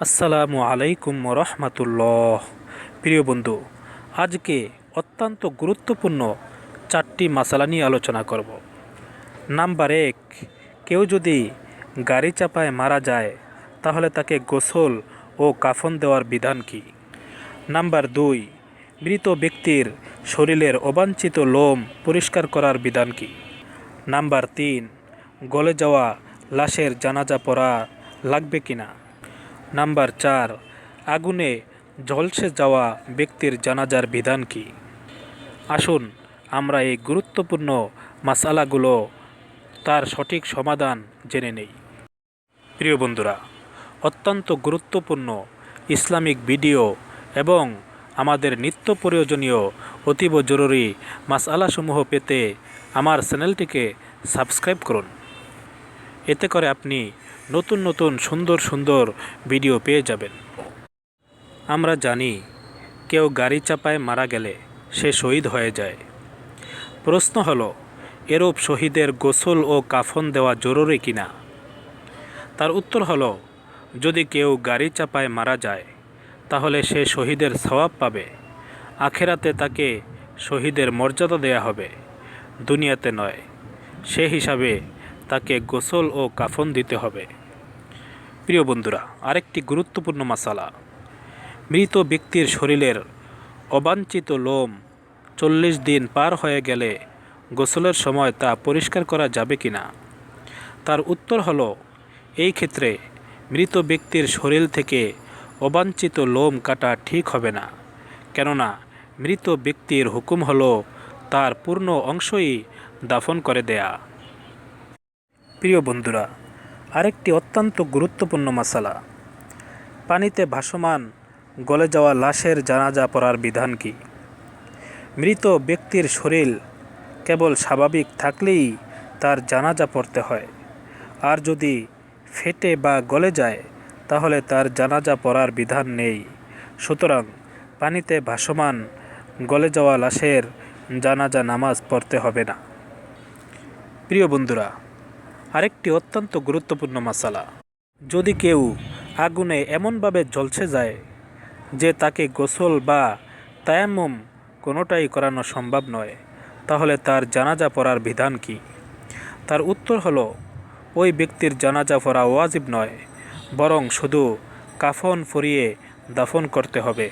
আসসালামু আলাইকুম রহমাতুল্লাহ প্রিয় বন্ধু, আজকে অত্যন্ত গুরুত্বপূর্ণ চারটি মশালা নিয়ে আলোচনা করব। নাম্বার এক, কেউ যদি গাড়ি চাপায় মারা যায়, তাহলে তাকে গোসল ও কাফন দেওয়ার বিধান কী? নাম্বার দুই, মৃত ব্যক্তির শরীরের অবাঞ্ছিত লোম পরিষ্কার করার বিধান কী? নাম্বার তিন, গলে যাওয়া লাশের জানাজা পড়া লাগবে কিনা? নাম্বার চার, আগুনে ঝলসে যাওয়া ব্যক্তির জানাজার বিধান কি? আসুন, আমরা এই গুরুত্বপূর্ণ মাসালাগুলো তার সঠিক সমাধান জেনে নেই। প্রিয় বন্ধুরা, অত্যন্ত গুরুত্বপূর্ণ ইসলামিক ভিডিও এবং আমাদের নিত্য প্রয়োজনীয় অতীব জরুরি মাসালাসমূহ পেতে আমার চ্যানেলটিকে সাবস্ক্রাইব করুন। এতে করে আপনি নতুন নতুন সুন্দর সুন্দর ভিডিও পেয়ে যাবেন। আমরা জানি, কেউ গাড়ি চাপায় মারা গেলে সে শহীদ হয়ে যায়। প্রশ্ন হলো, এরূপ শহীদের গোসল ও কাফন দেওয়া জরুরি কিনা? তার উত্তর হলো, যদি কেউ গাড়ি চাপায় মারা যায়, তাহলে সে শহীদের সওয়াব পাবে। আখেরাতে তাকে শহীদের মর্যাদা দেয়া হবে। দুনিয়াতে নয়, সে হিসাবে তাকে গোসল ও কাফন দিতে হবে। প্রিয় বন্ধুরা, আরেকটি গুরুত্বপূর্ণ মশালা মৃত ব্যক্তির শরীরের অবাঞ্ছিত লোম চল্লিশ দিন পার হয়ে গেলে গোসলের সময় তা পরিষ্কার করা যাবে কি না তার উত্তর হলো, এই ক্ষেত্রে মৃত ব্যক্তির শরীর থেকে অবাঞ্ছিত লোম কাটা ঠিক হবে না। কেননা, মৃত ব্যক্তির হুকুম হলো তার পূর্ণ অংশই দাফন করে দেয়া। প্রিয় বন্ধুরা আরেকটি অত্যন্ত গুরুত্বপূর্ণ মশালা। পানিতে ভাসমান, গলে যাওয়া লাশের জানাজা পড়ার বিধান কি? মৃত ব্যক্তির শরীর কেবল স্বাভাবিক থাকলেই তার জানাজা পড়তে হয়। আর যদি ফেটে বা গলে যায়, তাহলে তার জানাজা পড়ার বিধান নেই। সুতরাং পানিতে ভাসমান, গলে যাওয়া লাশের জানাজা নামাজ পড়তে হবে না। প্রিয় বন্ধুরা আরেকটি অত্যন্ত গুরুত্বপূর্ণ মশালা যদি কেউ আগুনে এমনভাবে জ্বলছে যায় যে তাকে গোসল বা তায়াম্মুম কোনোটাই করানো সম্ভব নয়, তাহলে তার জানাজা পড়ার বিধান কি? তার উত্তর হলো, ওই ব্যক্তির জানাজা পড়া ওয়াজিব নয়, বরং শুধু কাফন ফরিয়ে দাফন করতে হবে।